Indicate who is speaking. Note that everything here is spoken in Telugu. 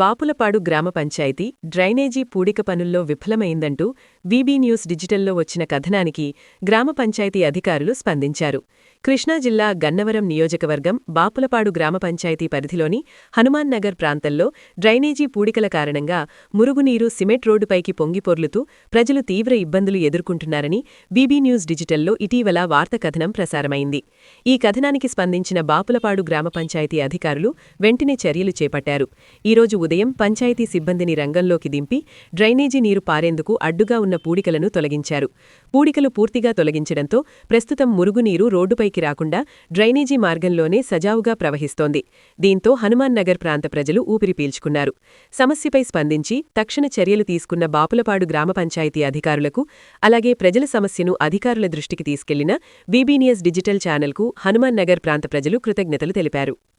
Speaker 1: బాపులపాడు గ్రామ పంచాయతీ డ్రైనేజీ పూడిక పనుల్లో విఫలమైందంటూ బీబీ న్యూస్ డిజిటల్లో వచ్చిన కథనానికి గ్రామ పంచాయతీ అధికారులు స్పందించారు. కృష్ణా జిల్లా గన్నవరం నియోజకవర్గం బాపులపాడు గ్రామ పంచాయతీ పరిధిలోని హనుమాన్ నగర్ ప్రాంతంలో డ్రైనేజీ పూడికల కారణంగా మురుగునీరు సిమెంట్ రోడ్డుపైకి పొంగిపొర్లుతూ ప్రజలు తీవ్ర ఇబ్బందులు ఎదుర్కొంటున్నారని బీబీ న్యూస్ డిజిటల్లో ఇటీవల వార్త కథనం ప్రసారమైంది. ఈ కథనానికి స్పందించిన బాపులపాడు గ్రామ పంచాయతీ అధికారులు వెంటనే చర్యలు చేపట్టారు. ఈరోజు ఉదయం పంచాయతీ సిబ్బందిని రంగంలోకి దింపి డ్రైనేజీ నీరు పారేందుకు అడ్డుగా ఉన్న పూడికలను తొలగించారు. పూడికలు పూర్తిగా తొలగించడంతో ప్రస్తుతం మురుగునీరు రోడ్డుపైకి రాకుండా డ్రైనేజీ మార్గంలోనే సజావుగా ప్రవహిస్తోంది. దీంతో హనుమాన్ నగర్ ప్రాంత ప్రజలు ఊపిరి పీల్చుకున్నారు. సమస్యపై స్పందించి తక్షణ చర్యలు తీసుకున్న బాపులపాడు గ్రామ పంచాయతీ అధికారులకు అలాగే ప్రజల సమస్యను అధికారుల దృష్టికి తీసుకెళ్ళిన బీబీనియస్ డిజిటల్ ఛానల్కు హనుమాన్ నగర్ ప్రాంత ప్రజలు కృతజ్ఞతలు తెలిపారు.